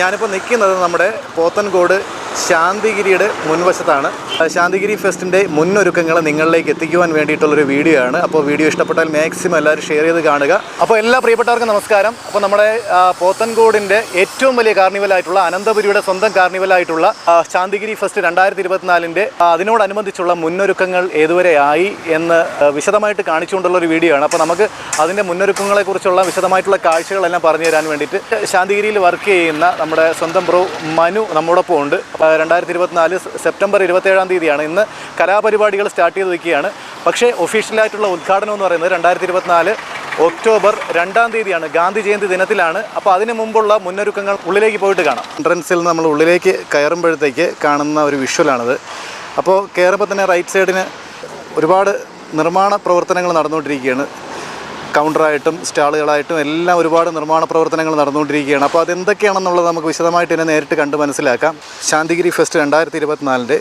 ഞാനിപ്പോൾ നിൽക്കുന്നത് നമ്മുടെ പോത്തൻകോട് ശാന്തിഗിരിയുടെ മുൻവശത്താണ്. ശാന്തിഗിരി ഫെസ്റ്റിന്റെ മുന്നൊരുക്കങ്ങൾ നിങ്ങളിലേക്ക് എത്തിക്കുവാൻ വേണ്ടിയിട്ടുള്ളൊരു വീഡിയോ ആണ്. അപ്പോൾ വീഡിയോ ഇഷ്ടപ്പെട്ടാൽ മാക്സിമം എല്ലാവരും ഷെയർ ചെയ്ത് കാണുക. അപ്പോൾ എല്ലാ പ്രിയപ്പെട്ടവർക്കും നമസ്കാരം. അപ്പോൾ നമ്മുടെ പോത്തൻകോടിന്റെ ഏറ്റവും വലിയ കാർണിവലായിട്ടുള്ള അനന്തപുരിയുടെ സ്വന്തം കാർണിവലായിട്ടുള്ള ശാന്തിഗിരി ഫെസ്റ്റ് രണ്ടായിരത്തി ഇരുപത്തിനാലിന്റെ അതിനോടനുബന്ധിച്ചുള്ള മുന്നൊരുക്കങ്ങൾ ഏതുവരെ ആയി എന്ന് വിശദമായിട്ട് കാണിച്ചുകൊണ്ടുള്ള ഒരു വീഡിയോ ആണ്. അപ്പോൾ നമുക്ക് അതിന്റെ മുന്നൊരുക്കങ്ങളെക്കുറിച്ചുള്ള വിശദമായിട്ടുള്ള കാഴ്ചകളെല്ലാം പറഞ്ഞു തരാൻ വേണ്ടിയിട്ട് ശാന്തിഗിരിയിൽ വർക്ക് ചെയ്യുന്ന നമ്മുടെ സ്വന്തം ബ്രോ മനു നമ്മോടൊപ്പം ഉണ്ട് രണ്ടായിരത്തി ഇരുപത്തിനാല് സെപ്റ്റംബർ ഇരുപത്തേഴാം തീയതിയാണ്. ഇന്ന് കലാപരിപാടികൾ സ്റ്റാർട്ട് ചെയ്ത് വയ്ക്കുകയാണ് പക്ഷേ ഒഫീഷ്യലായിട്ടുള്ള ഉദ്ഘാടനം എന്ന് പറയുന്നത് രണ്ടായിരത്തി ഇരുപത്തിനാല് ഒക്ടോബർ രണ്ടാം തീയതിയാണ്. ഗാന്ധി ജയന്തി ദിനത്തിലാണ്. അപ്പോൾ അതിന് മുമ്പുള്ള മുന്നൊരുക്കങ്ങൾ ഉള്ളിലേക്ക് പോയിട്ട് കാണാം. എൻട്രൻസിൽ നമ്മൾ ഉള്ളിലേക്ക് കയറുമ്പോഴത്തേക്ക് കാണുന്ന ഒരു വിഷ്വലാണിത്. അപ്പോൾ കയറുമ്പോൾ തന്നെ റൈറ്റ് സൈഡിന് ഒരുപാട് നിർമ്മാണ പ്രവർത്തനങ്ങൾ നടന്നുകൊണ്ടിരിക്കുകയാണ്. കൗണ്ടറായിട്ടും സ്റ്റാളുകളായിട്ടും എല്ലാം ഒരുപാട് നിർമ്മാണ പ്രവർത്തനങ്ങൾ നടന്നുകൊണ്ടിരിക്കുകയാണ്. അപ്പോൾ അതെന്തൊക്കെയാണെന്നുള്ളത് നമുക്ക് വിശദമായിട്ട് തന്നെ നേരിട്ട് കണ്ട് മനസ്സിലാക്കാം. ശാന്തിഗിരി ഫെസ്റ്റ് രണ്ടായിരത്തി ഇരുപത്തിനാലിന്റെ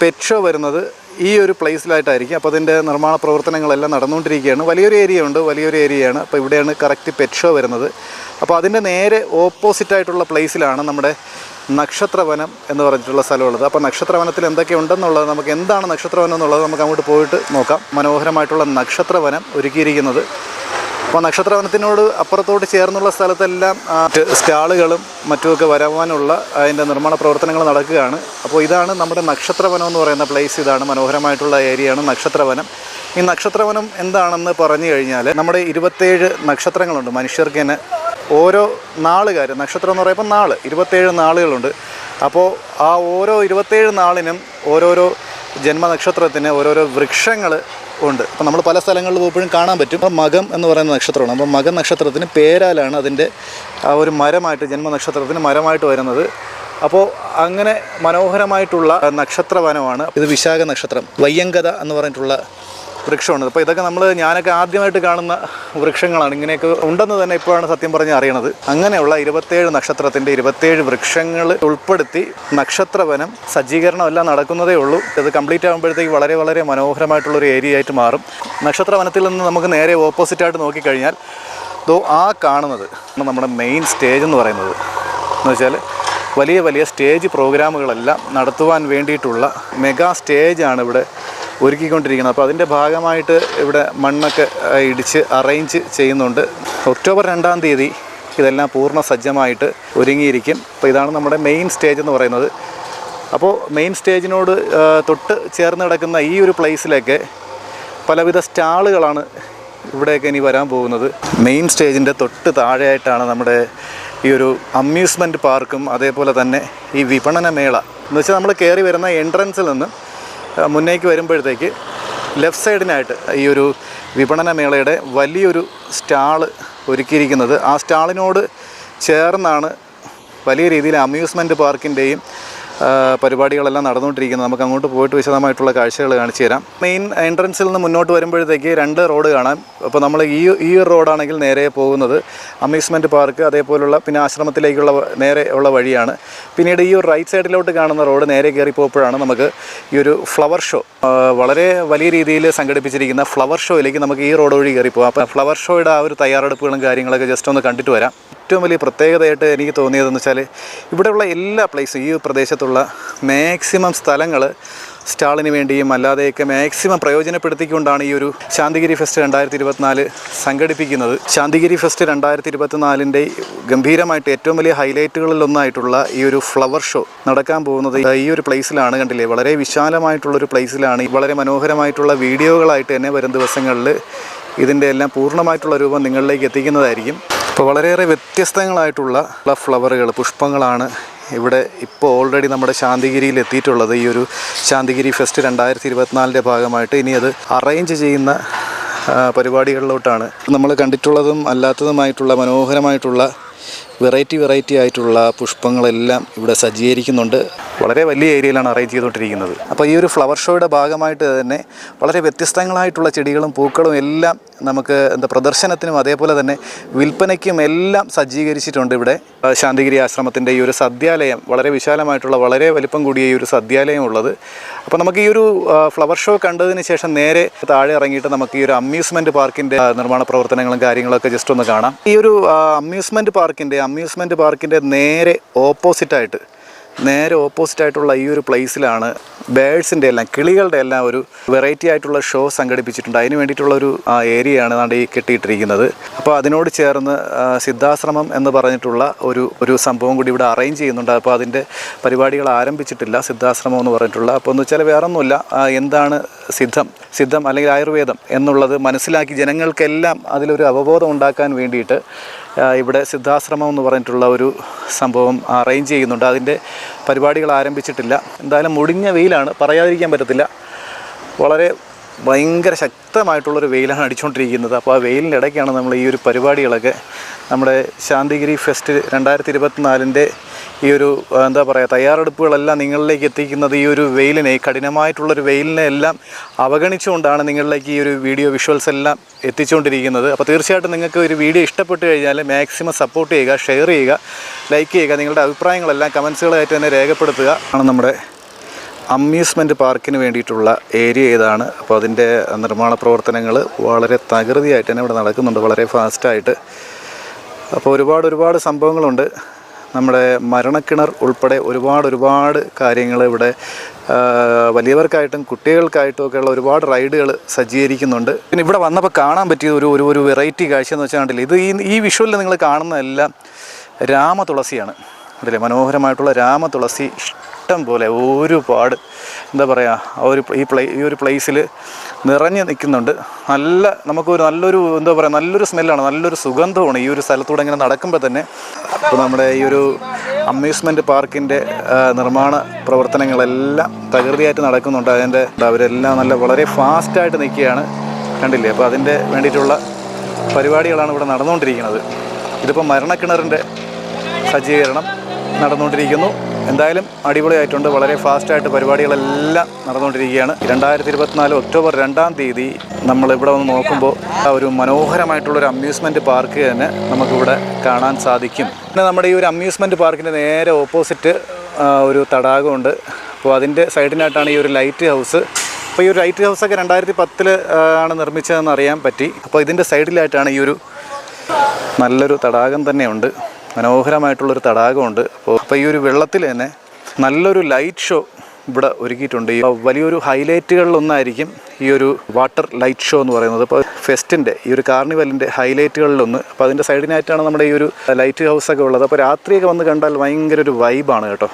പെറ്റ് ഷോ വരുന്നത് ഈ ഒരു പ്ലേസിലായിട്ടായിരിക്കും. അപ്പോൾ അതിന്റെ നിർമ്മാണ പ്രവർത്തനങ്ങളെല്ലാം നടന്നുകൊണ്ടിരിക്കുകയാണ്. വലിയൊരു ഏരിയ ഉണ്ട് വലിയൊരു ഏരിയയാണ്. അപ്പോൾ ഇവിടെയാണ് കറക്റ്റ് പെറ്റ് ഷോ വരുന്നത്. അപ്പോൾ അതിന്റെ നേരെ ഓപ്പോസിറ്റായിട്ടുള്ള പ്ലേസിലാണ് നമ്മുടെ നക്ഷത്രവനം എന്ന് പറഞ്ഞിട്ടുള്ള സ്ഥലമുള്ളത്. അപ്പോൾ നക്ഷത്രവനത്തിൽ എന്തൊക്കെ ഉണ്ടെന്നുള്ളത് നമുക്ക് എന്താണ് നക്ഷത്രവനം എന്നുള്ളത് നമുക്ക് അങ്ങോട്ട് പോയിട്ട് നോക്കാം. മനോഹരമായിട്ടുള്ള നക്ഷത്രവനം ഒരുക്കിയിരിക്കുന്നത്. അപ്പോൾ നക്ഷത്രവനത്തിനോട് അപ്പുറത്തോട്ട് ചേർന്നുള്ള സ്ഥലത്തെല്ലാം സ്റ്റാളുകളും മറ്റുമൊക്കെ വരവാനുള്ള അതിന്റെ നിർമ്മാണ പ്രവർത്തനങ്ങൾ നടക്കുകയാണ്. അപ്പോൾ ഇതാണ് നമ്മുടെ നക്ഷത്രവനം എന്ന് പറയുന്ന പ്ലേസ് ഇതാണ് മനോഹരമായിട്ടുള്ള ഏരിയയാണ് നക്ഷത്രവനം. ഈ നക്ഷത്രവനം എന്താണെന്ന് പറഞ്ഞു കഴിഞ്ഞാൽ നമ്മുടെ ഇരുപത്തേഴ് നക്ഷത്രങ്ങളുണ്ട് മനുഷ്യർക്ക് തന്നെ. ഓരോ നാളുകാർ നക്ഷത്രം എന്ന് പറയുമ്പോൾ നാൾ ഇരുപത്തേഴ് നാളുകളുണ്ട്. അപ്പോൾ ആ ഓരോ ഇരുപത്തേഴ് നാളിനും ഓരോരോ ജന്മനക്ഷത്രത്തിന് ഓരോരോ വൃക്ഷങ്ങൾ ഉണ്ട്. അപ്പോൾ നമ്മൾ പല സ്ഥലങ്ങളിൽ പോകുമ്പോഴും കാണാൻ പറ്റും. അപ്പോൾ മകം എന്ന് പറയുന്ന നക്ഷത്രമാണ്. അപ്പോൾ മകം നക്ഷത്രത്തിന് പേരാലാണ് അതിന്റെ ആ ഒരു മരമായിട്ട് ജന്മനക്ഷത്രത്തിന് മരമായിട്ട് വരുന്നത്. അപ്പോൾ അങ്ങനെ മനോഹരമായിട്ടുള്ള നക്ഷത്രവനമാണ് ഇത് വിശാഖ നക്ഷത്രം. വയ്യങ്കത എന്ന് പറഞ്ഞിട്ടുള്ള വൃക്ഷമാണ്. അപ്പോൾ ഇതൊക്കെ നമ്മൾ ഞാനൊക്കെ ആദ്യമായിട്ട് കാണുന്ന വൃക്ഷങ്ങളാണ്. ഇങ്ങനെയൊക്കെ ഉണ്ടെന്ന് തന്നെ ഇപ്പോഴാണ് സത്യം പറഞ്ഞ് അറിയണത്. അങ്ങനെയുള്ള ഇരുപത്തേഴ് നക്ഷത്രത്തിന്റെ ഇരുപത്തേഴ് വൃക്ഷങ്ങൾ ഉൾപ്പെടുത്തി നക്ഷത്രവനം സജ്ജീകരണം എല്ലാം നടക്കുന്നതേ ഉള്ളൂ. ഇത് കംപ്ലീറ്റ് ആകുമ്പോഴത്തേക്ക് വളരെ വളരെ മനോഹരമായിട്ടുള്ളൊരു ഏരിയ ആയിട്ട് മാറും. നക്ഷത്രവനത്തിൽ നിന്ന് നമുക്ക് നേരെ ഓപ്പോസിറ്റായിട്ട് നോക്കിക്കഴിഞ്ഞാൽ ദോ ആ കാണുന്നത് നമ്മുടെ മെയിൻ സ്റ്റേജ് എന്ന് പറയുന്നത്. എന്ന് വെച്ചാൽ വലിയ വലിയ സ്റ്റേജ് പ്രോഗ്രാമുകളെല്ലാം നടത്തുവാൻ വേണ്ടിയിട്ടുള്ള മെഗാ സ്റ്റേജാണ് ഇവിടെ ഒരുക്കിക്കൊണ്ടിരിക്കുന്നത്. അപ്പോൾ അതിന്റെ ഭാഗമായിട്ട് ഇവിടെ മണ്ണൊക്കെ ഇടിച്ച് അറേഞ്ച് ചെയ്യുന്നുണ്ട്. ഒക്ടോബർ രണ്ടാം തീയതി ഇതെല്ലാം പൂർണ സജ്ജമായിട്ട് ഒരുങ്ങിയിരിക്കും. അപ്പോൾ ഇതാണ് നമ്മുടെ മെയിൻ സ്റ്റേജ് എന്ന് പറയുന്നത്. അപ്പോൾ മെയിൻ സ്റ്റേജിനോട് തൊട്ട് ചേർന്ന് കിടക്കുന്ന ഈ ഒരു പ്ലേസിലൊക്കെ പലവിധ സ്റ്റാളുകളാണ് ഇവിടെയൊക്കെ ഇനി വരാൻ പോകുന്നത്. മെയിൻ സ്റ്റേജിന്റെ തൊട്ട് താഴെയായിട്ടാണ് നമ്മുടെ ഈ ഒരു അമ്യൂസ്മെന്റ് പാർക്കും അതേപോലെ തന്നെ ഈ വിപണന മേള. എന്ന് വെച്ചാൽ നമ്മൾ കയറി വരുന്ന എൻട്രൻസിൽ നിന്ന് മുന്നേക്ക് വരുമ്പോഴത്തേക്ക് ലെഫ്റ്റ് സൈഡിനായിട്ട് ഈ ഒരു വിപണന മേളയുടെ വലിയൊരു സ്റ്റാൾ ഒരുക്കിയിരിക്കുന്നത്. ആ സ്റ്റാളിനോട് ചേർന്നാണ് വലിയ രീതിയിൽ അമ്യൂസ്മെന്റ് പാർക്കിന്റെയും പരിപാടികളെല്ലാം നടന്നുകൊണ്ടിരിക്കുന്നത്. നമുക്ക് അങ്ങോട്ട് പോയിട്ട് വിശദമായിട്ടുള്ള കാഴ്ചകൾ കാണിച്ചു തരാം. മെയിൻ എൻട്രൻസിൽ നിന്ന് മുന്നോട്ട് വരുമ്പോഴത്തേക്ക് രണ്ട് റോഡ് കാണാം. അപ്പോൾ നമ്മൾ ഈ ഈ റോഡാണെങ്കിൽ നേരെ പോകുന്നത് അമ്യൂസ്മെന്റ് പാർക്ക് അതേപോലുള്ള പിന്നെ ആശ്രമത്തിലേക്കുള്ള നേരെ ഉള്ള വഴിയാണ്. പിന്നീട് ഈ ഒരു റൈറ്റ് സൈഡിലോട്ട് കാണുന്ന റോഡ് നേരെ കയറി പോകുമ്പോഴാണ് നമുക്ക് ഈ ഒരു ഫ്ലവർ ഷോ വളരെ വലിയ രീതിയിൽ സംഘടിപ്പിച്ചിരിക്കുന്ന ഫ്ലവർ ഷോയിലേക്ക് നമുക്ക് ഈ റോഡ് വഴി കയറി പോകാം. അപ്പോൾ ഫ്ലവർ ഷോയുടെ ആ ഒരു തയ്യാറെടുപ്പുകളും കാര്യങ്ങളൊക്കെ ജസ്റ്റ് ഒന്ന് കണ്ടിട്ട് വരാം. ഏറ്റവും വലിയ പ്രത്യേകതയായിട്ട് എനിക്ക് തോന്നിയതെന്ന് വെച്ചാൽ ഇവിടെയുള്ള എല്ലാ പ്ലേസും ഈ പ്രദേശത്തുള്ള മാക്സിമം സ്ഥലങ്ങൾ സ്റ്റാളിന് വേണ്ടിയും അല്ലാതെയൊക്കെ മാക്സിമം പ്രയോജനപ്പെടുത്തിക്കൊണ്ടാണ് ഈ ഒരു ശാന്തിഗിരി ഫെസ്റ്റ് രണ്ടായിരത്തി ഇരുപത്തിനാല് സംഘടിപ്പിക്കുന്നത്. ശാന്തിഗിരി ഫെസ്റ്റ് രണ്ടായിരത്തി ഇരുപത്തിനാലിന്റെ ഗംഭീരമായിട്ട് ഏറ്റവും വലിയ ഹൈലൈറ്റുകളിൽ ഒന്നായിട്ടുള്ള ഈ ഒരു ഫ്ലവർ ഷോ നടക്കാൻ പോകുന്നത് ഈ ഒരു പ്ലേസിലാണ് കണ്ടില്ലേ? വളരെ വിശാലമായിട്ടുള്ളൊരു പ്ലേസിലാണ് വളരെ മനോഹരമായിട്ടുള്ള വീഡിയോകളായിട്ട് തന്നെ വരും ദിവസങ്ങളിൽ ഇതിന്റെ എല്ലാം പൂർണമായിട്ടുള്ള രൂപം നിങ്ങളിലേക്ക് എത്തിക്കുന്നതായിരിക്കും. ഇപ്പോൾ വളരെയേറെ വ്യത്യസ്തങ്ങളായിട്ടുള്ള ഫ്ലവറുകൾ പുഷ്പങ്ങളാണ് ഇവിടെ ഇപ്പോൾ ഓൾറെഡി നമ്മുടെ ശാന്തിഗിരിയിൽ എത്തിയിട്ടുള്ളത്. ഈ ഒരു ശാന്തിഗിരി ഫെസ്റ്റ് രണ്ടായിരത്തി ഇരുപത്തിനാലിന്റെ ഭാഗമായിട്ട് ഇനി അത് അറേഞ്ച് ചെയ്യുന്ന പരിപാടികളിലോട്ടാണ്. നമ്മൾ കണ്ടിട്ടുള്ളതും അല്ലാത്തതുമായിട്ടുള്ള മനോഹരമായിട്ടുള്ള വെറൈറ്റി വെറൈറ്റി ആയിട്ടുള്ള പുഷ്പങ്ങളെല്ലാം ഇവിടെ സജ്ജീകരിക്കുന്നുണ്ട്. വളരെ വലിയ ഏരിയയിലാണ് അറേഞ്ച് ചെയ്തുകൊണ്ടിരിക്കുന്നത്. അപ്പോൾ ഈ ഒരു ഫ്ലവർ ഷോയുടെ ഭാഗമായിട്ട് തന്നെ വളരെ വ്യത്യസ്തങ്ങളായിട്ടുള്ള ചെടികളും പൂക്കളും എല്ലാം നമുക്ക് എന്താ പ്രദർശനത്തിനും അതേപോലെ തന്നെ വിൽപ്പനയ്ക്കും എല്ലാം സജ്ജീകരിച്ചിട്ടുണ്ട് ഇവിടെ. ശാന്തിഗിരി ആശ്രമത്തിന്റെ ഈ ഒരു സദ്യാലയം വളരെ വിശാലമായിട്ടുള്ള വളരെ വലിപ്പം കൂടിയ ഈ ഒരു സദ്യാലയം ഉള്ളത്. അപ്പോൾ നമുക്ക് ഈ ഒരു ഫ്ലവർ ഷോ കണ്ടതിന് ശേഷം നേരെ താഴെ ഇറങ്ങിയിട്ട് നമുക്ക് ഈ ഒരു അമ്യൂസ്മെന്റ് പാർക്കിന്റെ നിർമ്മാണ പ്രവർത്തനങ്ങളും കാര്യങ്ങളൊക്കെ ജസ്റ്റ് ഒന്ന് കാണാം. ഈ ഒരു അമ്യൂസ്മെന്റ് പാർക്കിന്റെ അമ്യൂസ്മെന്റ് പാർക്കിന്റെ നേരെ ഓപ്പോസിറ്റായിട്ട് നേരെ ഓപ്പോസിറ്റ് ആയിട്ടുള്ള ഈ ഒരു പ്ലേസിലാണ് ബേഡ്സിന്റെ എല്ലാം കിളികളുടെ എല്ലാം ഒരു വെറൈറ്റി ആയിട്ടുള്ള ഷോ സംഘടിപ്പിച്ചിട്ടുണ്ട്. അതിന് വേണ്ടിയിട്ടുള്ള ഒരു ഏരിയയാണ് നാണ്ട് ഈ കെട്ടിയിട്ടിരിക്കുന്നത്. അപ്പോൾ അതിനോട് ചേർന്ന് സിദ്ധാശ്രമം എന്ന് പറഞ്ഞിട്ടുള്ള ഒരു ഒരു സംഭവം കൂടി ഇവിടെ അറേഞ്ച് ചെയ്യുന്നുണ്ട്. അപ്പോൾ അതിന്റെ പരിപാടികൾ ആരംഭിച്ചിട്ടില്ല സിദ്ധാശ്രമം എന്ന് പറഞ്ഞിട്ടുള്ള. അപ്പോൾ എന്ന് വെച്ചാൽ വേറെ ഒന്നുമില്ല എന്താണ് സിദ്ധം സിദ്ധം അല്ലെങ്കിൽ ആയുർവേദം എന്നുള്ളത് മനസ്സിലാക്കി ജനങ്ങൾക്കെല്ലാം അതിലൊരു അവബോധം ഉണ്ടാക്കാൻ വേണ്ടിയിട്ട് ഇവിടെ സിദ്ധാശ്രമം എന്ന് പറഞ്ഞിട്ടുള്ള ഒരു സംഭവം അറേഞ്ച് ചെയ്യുന്നുണ്ട്. അതിന്റെ പരിപാടികൾ ആരംഭിച്ചിട്ടില്ല. എന്തായാലും മുടിഞ്ഞ വെയിലാണ്. പറയാതിരിക്കാൻ പറ്റത്തില്ല. വളരെ ഭയങ്കര ശക്തമായിട്ടുള്ളൊരു വെയിലാണ് അടിച്ചുകൊണ്ടിരിക്കുന്നത് അപ്പോൾ ആ വെയിലിന്റെ ഇടയ്ക്കാണ് നമ്മൾ ഈ ഒരു പരിപാടികളൊക്കെ നമ്മുടെ ശാന്തിഗിരി ഫെസ്റ്റ് രണ്ടായിരത്തി ഇരുപത്തിനാലിന്റെ ഈ ഒരു എന്താ പറയുക തയ്യാറെടുപ്പുകളെല്ലാം നിങ്ങളിലേക്ക് എത്തിക്കുന്നത് ഈ ഒരു വെയിലിനെ കഠിനമായിട്ടുള്ളൊരു വെയിലിനെ എല്ലാം അവഗണിച്ചുകൊണ്ടാണ് നിങ്ങളിലേക്ക് ഈ ഒരു വീഡിയോ വിഷ്വൽസ് എല്ലാം എത്തിച്ചുകൊണ്ടിരിക്കുന്നത് അപ്പോൾ തീർച്ചയായിട്ടും നിങ്ങൾക്ക് ഒരു വീഡിയോ ഇഷ്ടപ്പെട്ട് കഴിഞ്ഞാൽ മാക്സിമം സപ്പോർട്ട് ചെയ്യുക ഷെയർ ചെയ്യുക ലൈക്ക് ചെയ്യുക നിങ്ങളുടെ അഭിപ്രായങ്ങളെല്ലാം കമൻസുകളായിട്ട് തന്നെ രേഖപ്പെടുത്തുക. ആണ് നമ്മുടെ അമ്യൂസ്മെന്റ് പാർക്കിന് വേണ്ടിയിട്ടുള്ള ഏരിയ ഏതാണ്? അപ്പോൾ അതിന്റെ നിർമ്മാണ പ്രവർത്തനങ്ങൾ വളരെ തകൃതിയായിട്ട് തന്നെ ഇവിടെ നടക്കുന്നുണ്ട് വളരെ ഫാസ്റ്റായിട്ട്. അപ്പോൾ ഒരുപാട് ഒരുപാട് സംഭവങ്ങളുണ്ട്. നമ്മുടെ മരണക്കിണർ ഉൾപ്പെടെ ഒരുപാട് ഒരുപാട് കാര്യങ്ങൾ ഇവിടെ വലിയവർക്കായിട്ടും കുട്ടികൾക്കായിട്ടും ഒക്കെയുള്ള ഒരുപാട് റൈഡുകൾ സജ്ജീകരിക്കുന്നുണ്ട്. പിന്നെ ഇവിടെ വന്നപ്പോൾ കാണാൻ പറ്റിയ ഒരു ഒരു ഒരു വെറൈറ്റി കാഴ്ച എന്ന് വെച്ചാൽ ഇത് ഈ ഈ വിഷ്വലിൽ നിങ്ങൾ കാണുന്നതെല്ലാം രാമതുളസിയാണ്. അതിലെ മനോഹരമായിട്ടുള്ള രാമതുളസി ഇഷ്ടം പോലെ ഒരുപാട് എന്താ പറയുക ആ ഒരു ഈ പ്ലേ ഈ ഒരു പ്ലേസിൽ നിറഞ്ഞു നിൽക്കുന്നുണ്ട്. നല്ല നമുക്കൊരു നല്ലൊരു എന്താ പറയുക നല്ലൊരു സ്മെല്ലാണ് നല്ലൊരു സുഗന്ധമാണ് ഈ ഒരു സ്ഥലത്തൂടെ ഇങ്ങനെ നടക്കുമ്പോൾ തന്നെ. അപ്പോൾ നമ്മുടെ ഈ ഒരു അമ്യൂസ്മെന്റ് പാർക്കിന്റെ നിർമ്മാണ പ്രവർത്തനങ്ങളെല്ലാം തകൃതിയായിട്ട് നടക്കുന്നുണ്ട്. അതിന്റെ അവരെല്ലാം നല്ല വളരെ ഫാസ്റ്റായിട്ട് നിൽക്കുകയാണ്. കണ്ടില്ലേ? അപ്പോൾ അതിന്റെ വേണ്ടിയിട്ടുള്ള പരിപാടികളാണ് ഇവിടെ നടന്നുകൊണ്ടിരിക്കുന്നത്. ഇതിപ്പോൾ മരണക്കിണറിന്റെ സജ്ജീകരണം നടന്നുകൊണ്ടിരിക്കുന്നു. എന്തായാലും അടിപൊളിയായിട്ടുണ്ട്. വളരെ ഫാസ്റ്റായിട്ട് പരിപാടികളെല്ലാം നടന്നുകൊണ്ടിരിക്കുകയാണ്. രണ്ടായിരത്തി ഇരുപത്തിനാല് ഒക്ടോബർ രണ്ടാം തീയതി നമ്മളിവിടെ വന്ന് നോക്കുമ്പോൾ ആ ഒരു മനോഹരമായിട്ടുള്ളൊരു അമ്യൂസ്മെന്റ് പാർക്ക് തന്നെ നമുക്കിവിടെ കാണാൻ സാധിക്കും. പിന്നെ നമ്മുടെ ഈ ഒരു അമ്യൂസ്മെന്റ് പാർക്കിന്റെ നേരെ ഓപ്പോസിറ്റ് ഒരു തടാകമുണ്ട്. അപ്പോൾ അതിന്റെ സൈഡിനായിട്ടാണ് ഈ ഒരു ലൈറ്റ് ഹൗസ് അപ്പോൾ ഈ ഒരു ലൈറ്റ് ഹൗസൊക്കെ രണ്ടായിരത്തി പത്തിൽ ആണ് നിർമ്മിച്ചതെന്ന് അറിയാൻ പറ്റി. അപ്പോൾ ഇതിന്റെ സൈഡിലായിട്ടാണ് ഈ ഒരു നല്ലൊരു തടാകം തന്നെയുണ്ട്. മനോഹരമായിട്ടുള്ളൊരു തടാകമുണ്ട്. അപ്പോൾ അപ്പോൾ ഈ ഒരു വെള്ളത്തിൽ തന്നെ നല്ലൊരു ലൈറ്റ് ഷോ ഇവിടെ ഒരുക്കിയിട്ടുണ്ട്. ഈ വലിയൊരു ഹൈലൈറ്റുകളിലൊന്നായിരിക്കും ഈ ഒരു വാട്ടർ ലൈറ്റ് ഷോ എന്ന് പറയുന്നത്. അപ്പോൾ ഫെസ്റ്റിന്റെ ഈ ഒരു കാർണിവലിന്റെ ഹൈലൈറ്റുകളിലൊന്ന് അപ്പോൾ അതിന്റെ സൈഡിനായിട്ടാണ് നമ്മുടെ ഈ ഒരു ലൈറ്റ് ഹൗസൊക്കെ ഉള്ളത്. അപ്പോൾ രാത്രിയൊക്കെ വന്ന് കണ്ടാൽ ഭയങ്കര ഒരു വൈബാണ് കേട്ടോ.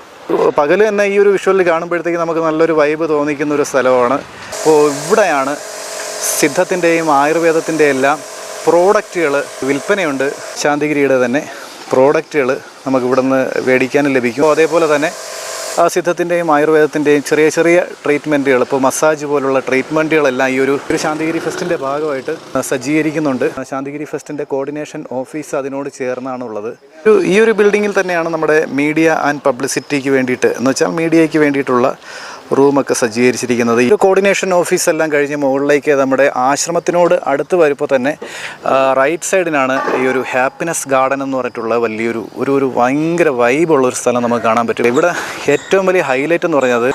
പകൽ തന്നെ ഈ ഒരു വിഷ്വലിൽ കാണുമ്പോഴത്തേക്ക് നമുക്ക് നല്ലൊരു വൈബ് തോന്നിക്കുന്ന ഒരു സ്ഥലമാണ്. അപ്പോൾ ഇവിടെയാണ് സിദ്ധത്തിന്റെയും ആയുർവേദത്തിന്റെ എല്ലാം പ്രോഡക്റ്റുകൾ വിൽപ്പനയുണ്ട് ശാന്തിഗിരിയുടെ തന്നെ. പ്രോഡക്റ്റുകൾ നമുക്ക് ഇവിടെ നിന്ന് മേടിക്കാനും ലഭിക്കും. അതേപോലെ തന്നെ ആ സിദ്ധത്തിന്റെയും ആയുർവേദത്തിന്റെയും ചെറിയ ചെറിയ ട്രീറ്റ്മെന്റുകൾ ഇപ്പോൾ മസാജ് പോലുള്ള ട്രീറ്റ്മെന്റുകളെല്ലാം ഈ ഒരു ഒരു ശാന്തിഗിരി ഫെസ്റ്റിന്റെ ഭാഗമായിട്ട് സജ്ജീകരിക്കുന്നുണ്ട്. ശാന്തിഗിരി ഫെസ്റ്റിന്റെ കോർഡിനേഷൻ ഓഫീസ് അതിനോട് ചേർന്നാണ് ഉള്ളത് ഒരു ഈ ഒരു ബിൽഡിങ്ങിൽ തന്നെയാണ് നമ്മുടെ മീഡിയ ആൻഡ് പബ്ലിസിറ്റിക്ക് വേണ്ടിയിട്ട് എന്ന് വെച്ചാൽ മീഡിയയ്ക്ക് വേണ്ടിയിട്ടുള്ള റൂമൊക്കെ സജ്ജീകരിച്ചിരിക്കുന്നത്. ഈ കോർഡിനേഷൻ ഓഫീസ് എല്ലാം കഴിഞ്ഞ് മുകളിലേക്ക് നമ്മുടെ ആശ്രമത്തിനോട് അടുത്ത് വരുമ്പോൾ തന്നെ റൈറ്റ് സൈഡിനാണ് ഈ ഒരു ഹാപ്പിനെസ് ഗാർഡൻ എന്ന് പറഞ്ഞിട്ടുള്ള വലിയൊരു ഒരു ഒരു ഭയങ്കര വൈബുള്ള ഒരു സ്ഥലം നമുക്ക് കാണാൻ പറ്റും. ഇവിടെ ഏറ്റവും വലിയ ഹൈലൈറ്റ് എന്ന് പറഞ്ഞത്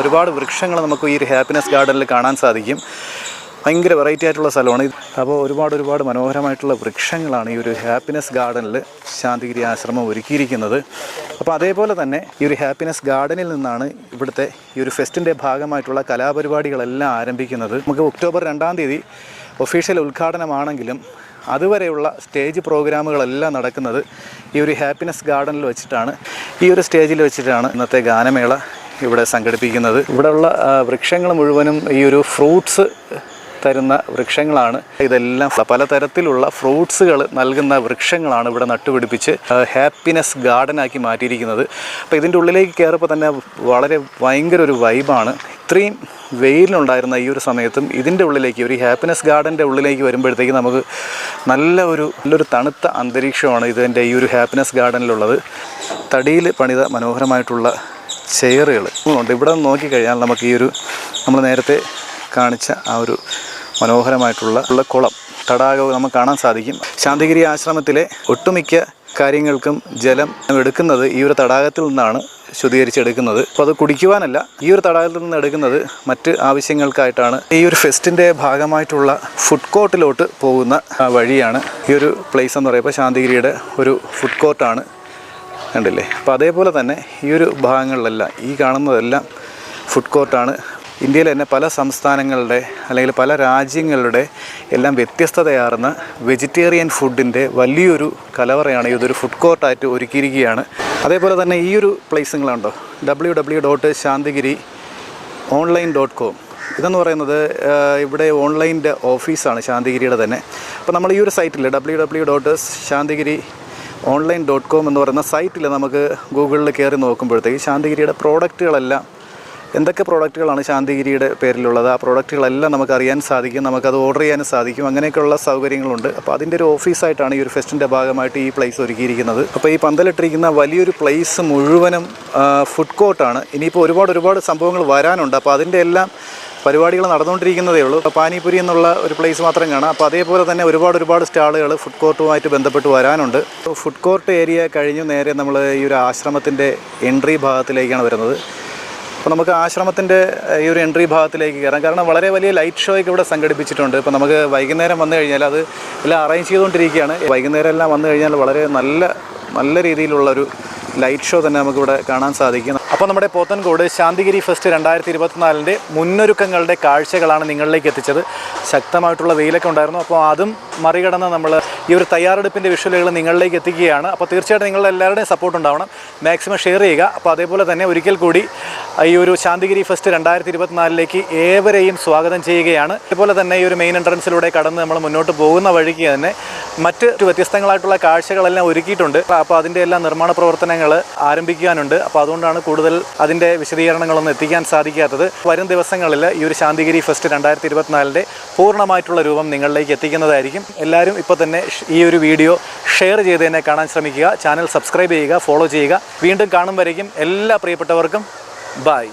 ഒരുപാട് വൃക്ഷങ്ങൾ നമുക്ക് ഈ ഒരു ഹാപ്പിനെസ് ഗാർഡനിൽ കാണാൻ സാധിക്കും. ഭയങ്കര വെറൈറ്റി ആയിട്ടുള്ള സ്ഥലമാണ്. അപ്പോൾ ഒരുപാട് ഒരുപാട് മനോഹരമായിട്ടുള്ള വൃക്ഷങ്ങളാണ് ഈ ഒരു ഹാപ്പിനെസ് ഗാർഡനിൽ ശാന്തിഗിരി ആശ്രമം ഒരുക്കിയിരിക്കുന്നത്. അപ്പോൾ അതേപോലെ തന്നെ ഈ ഒരു ഹാപ്പിനെസ് ഗാർഡനിൽ നിന്നാണ് ഇവിടുത്തെ ഈ ഒരു ഫെസ്റ്റിന്റെ ഭാഗമായിട്ടുള്ള കലാപരിപാടികളെല്ലാം ആരംഭിക്കുന്നത്. നമുക്ക് ഒക്ടോബർ രണ്ടാം തീയതി ഒഫീഷ്യൽ ഉദ്ഘാടനമാണെങ്കിലും അതുവരെയുള്ള സ്റ്റേജ് പ്രോഗ്രാമുകളെല്ലാം നടക്കുന്നത് ഈ ഒരു ഹാപ്പിനെസ് ഗാർഡനിൽ വെച്ചിട്ടാണ്. ഈ ഒരു സ്റ്റേജിൽ വെച്ചിട്ടാണ് ഇന്നത്തെ ഗാനമേള ഇവിടെ സംഘടിപ്പിക്കുന്നത്. ഇവിടെയുള്ള വൃക്ഷങ്ങൾ മുഴുവനും ഈ ഒരു ഫ്രൂട്ട്സ് തരുന്ന വൃക്ഷങ്ങളാണ്. ഇതെല്ലാം പലതരത്തിലുള്ള ഫ്രൂട്ട്സുകൾ നൽകുന്ന വൃക്ഷങ്ങളാണ് ഇവിടെ നട്ടുപിടിപ്പിച്ച് ഹാപ്പിനെസ് ഗാർഡനാക്കി മാറ്റിയിരിക്കുന്നത്. അപ്പോൾ ഇതിന്റെ ഉള്ളിലേക്ക് കയറിയപ്പോൾ തന്നെ വളരെ ഭയങ്കര ഒരു വൈബാണ്. ഇത്രയും വെയിലുണ്ടായിരുന്ന ഈ ഒരു സമയത്തും ഇതിന്റെ ഉള്ളിലേക്ക് ഒരു ഹാപ്പിനെസ് ഗാർഡന്റെ ഉള്ളിലേക്ക് വരുമ്പോഴത്തേക്ക് നമുക്ക് നല്ല ഒരു നല്ലൊരു തണുത്ത അന്തരീക്ഷമാണ് ഇതിന്റെ ഈ ഒരു ഹാപ്പിനെസ് ഗാർഡനിലുള്ളത്. തടിയിൽ പണിത മനോഹരമായിട്ടുള്ള ചെയറുകൾ ഉണ്ട് ഇവിടെ നോക്കിക്കഴിഞ്ഞാൽ നമുക്ക് ഈ ഒരു നമ്മൾ നേരത്തെ കാണിച്ച ആ ഒരു മനോഹരമായിട്ടുള്ള ഉള്ള കുളം തടാകവും നമുക്ക് കാണാൻ സാധിക്കും. ശാന്തിഗിരി ആശ്രമത്തിലെ ഒട്ടുമിക്ക കാര്യങ്ങൾക്കും ജലം എടുക്കുന്നത് ഈ ഒരു തടാകത്തിൽ നിന്നാണ് ശുദ്ധീകരിച്ചെടുക്കുന്നത്. അപ്പോൾ അത് കുടിക്കുവാനല്ല ഈ ഒരു തടാകത്തിൽ നിന്ന് എടുക്കുന്നത് മറ്റ് ആവശ്യങ്ങൾക്കായിട്ടാണ്. ഈ ഒരു ഫെസ്റ്റിന്റെ ഭാഗമായിട്ടുള്ള ഫുഡ് കോർട്ടിലോട്ട് പോകുന്ന വഴിയാണ് ഈ ഒരു പ്ലേസ് എന്ന് പറയുമ്പോൾ ശാന്തിഗിരിയുടെ ഒരു ഫുഡ് കോർട്ടാണ് കണ്ടില്ലേ? അപ്പോൾ അതേപോലെ തന്നെ ഈ ഒരു ഭാഗങ്ങളിലെല്ലാം ഈ കാണുന്നതെല്ലാം ഫുഡ് കോർട്ടാണ് ഇന്ത്യയിൽ തന്നെ പല സംസ്ഥാനങ്ങളുടെ അല്ലെങ്കിൽ പല രാജ്യങ്ങളുടെ എല്ലാം വ്യത്യസ്തതയാർന്ന വെജിറ്റേറിയൻ ഫുഡിന്റെ വലിയൊരു കലവറയാണ് ഇതൊരു ഫുഡ് കോർട്ടായിട്ട് ഒരുക്കിയിരിക്കുകയാണ്. അതേപോലെ തന്നെ ഈ ഒരു പ്ലേസുകളുണ്ടോ? W W dot Santhigiri online dot com ഇതെന്ന് പറയുന്നത് ഇവിടെ ഓൺലൈന്റെ ഓഫീസാണ് ശാന്തിഗിരിയുടെ തന്നെ. അപ്പോൾ നമ്മൾ ഈ ഒരു സൈറ്റിൽ W W dot Santhigiri online dot com എന്ന് പറയുന്ന സൈറ്റിൽ നമുക്ക് ഗൂഗിളിൽ കയറി നോക്കുമ്പോഴത്തേക്ക് ശാന്തിഗിരിയുടെ പ്രോഡക്റ്റുകളെല്ലാം എന്തൊക്കെ പ്രോഡക്റ്റുകളാണ് ശാന്തിഗിരിയുടെ പേരിലുള്ളത്? ആ പ്രോഡക്റ്റുകളെല്ലാം നമുക്ക് അറിയാൻ സാധിക്കും നമുക്കത് ഓർഡർ ചെയ്യാനും സാധിക്കും. അങ്ങനെയൊക്കെയുള്ള സൗകര്യങ്ങളുണ്ട്. അപ്പോൾ അതിന്റെ ഒരു ഓഫീസായിട്ടാണ് ഈ ഒരു ഫെസ്റ്റിന്റെ ഭാഗമായിട്ട് ഈ പ്ലേസ് ഒരുക്കിയിരിക്കുന്നത്. അപ്പോൾ ഈ പന്തലിട്ടിരിക്കുന്ന വലിയൊരു പ്ലേസ് മുഴുവനും ഫുഡ് കോർട്ടാണ് ഇനിയിപ്പോൾ ഒരുപാട് ഒരുപാട് സംഭവങ്ങൾ വരാനുണ്ട്. അപ്പോൾ അതിന്റെ എല്ലാം പരിപാടികൾ നടന്നുകൊണ്ടിരിക്കുന്നതേ ഉള്ളൂ. അപ്പോൾ പാനിപുരി എന്നുള്ള ഒരു പ്ലേസ് മാത്രം കാണാം. അപ്പോൾ അതേപോലെ തന്നെ ഒരുപാട് ഒരുപാട് സ്റ്റാളുകൾ ഫുഡ് കോർട്ടുമായിട്ട് ബന്ധപ്പെട്ട് വരാനുണ്ട്. ഫുഡ് കോർട്ട് ഏരിയ കഴിഞ്ഞു നേരെ നമ്മൾ ഈ ഒരു ആശ്രമത്തിന്റെ എൻട്രി ഭാഗത്തിലേക്കാണ് വരുന്നത്. അപ്പോൾ നമുക്ക് ആശ്രമത്തിന്റെ ഈ ഒരു എൻട്രി ഭാഗത്തിലേക്ക് കയറാം. കാരണം വളരെ വലിയ ലൈറ്റ് ഷോ ഒക്കെ ഇവിടെ സംഘടിപ്പിച്ചിട്ടുണ്ട്. ഇപ്പോൾ നമുക്ക് വൈകുന്നേരം വന്നു കഴിഞ്ഞാൽ അത് എല്ലാം അറേഞ്ച് ചെയ്തുകൊണ്ടിരിക്കുകയാണ്. വൈകുന്നേരം എല്ലാം വന്നു കഴിഞ്ഞാൽ വളരെ നല്ല നല്ല രീതിയിലുള്ളൊരു ലൈറ്റ് ഷോ തന്നെ നമുക്കിവിടെ കാണാൻ സാധിക്കും. അപ്പോൾ നമ്മുടെ പോത്തൻകോട് ശാന്തിഗിരി ഫെസ്റ്റ് രണ്ടായിരത്തി ഇരുപത്തിനാലിന്റെ മുന്നൊരുക്കങ്ങളുടെ കാഴ്ചകളാണ് നിങ്ങളിലേക്ക് എത്തിച്ചത്. ശക്തമായിട്ടുള്ള വെയിലൊക്കെ ഉണ്ടായിരുന്നു. അപ്പോൾ അതും മറികടന്ന് നമ്മൾ ഈ ഒരു തയ്യാറെടുപ്പിന്റെ വിഷ്വലുകൾ നിങ്ങളിലേക്ക് എത്തിക്കുകയാണ്. അപ്പോൾ തീർച്ചയായിട്ടും നിങ്ങളുടെ എല്ലാവരുടെയും സപ്പോർട്ട് ഉണ്ടാവണം. മാക്സിമം ഷെയർ ചെയ്യുക. അപ്പോൾ അതേപോലെ തന്നെ ഒരിക്കൽ കൂടി ഈ ഒരു ശാന്തിഗിരി ഫെസ്റ്റ് രണ്ടായിരത്തി ഇരുപത്തിനാലിലേക്ക് ഏവരെയും സ്വാഗതം ചെയ്യുകയാണ്. അതുപോലെ തന്നെ ഈ ഒരു മെയിൻ എൻട്രൻസിലൂടെ കടന്ന് നമ്മൾ മുന്നോട്ട് പോകുന്ന വഴിക്ക് തന്നെ മറ്റ് വ്യത്യസ്തങ്ങളായിട്ടുള്ള കാഴ്ചകളെല്ലാം ഒരുക്കിയിട്ടുണ്ട്. അപ്പോൾ അതിന്റെ എല്ലാ നിർമ്മാണ പ്രവർത്തനങ്ങൾ ആരംഭിക്കുവാനുണ്ട് അപ്പോൾ അതുകൊണ്ടാണ് കൂടുതൽ അതിന്റെ വിശദീകരണങ്ങളൊന്നും എത്തിക്കാൻ സാധിക്കാത്തത് വരും ദിവസങ്ങളിൽ ഈ ഒരു ശാന്തിഗിരി ഫെസ്റ്റ് രണ്ടായിരത്തി ഇരുപത്തിനാലിന്റെ പൂർണമായിട്ടുള്ള രൂപം നിങ്ങളിലേക്ക് എത്തിക്കുന്നതായിരിക്കും. എല്ലാവരും ഇപ്പോൾ തന്നെ ഈ ഒരു വീഡിയോ ഷെയർ ചെയ്ത് തന്നെ കാണാൻ ശ്രമിക്കുക. ചാനൽ സബ്സ്ക്രൈബ് ചെയ്യുക ഫോളോ ചെയ്യുക. വീണ്ടും കാണും എല്ലാ പ്രിയപ്പെട്ടവർക്കും ബൈ.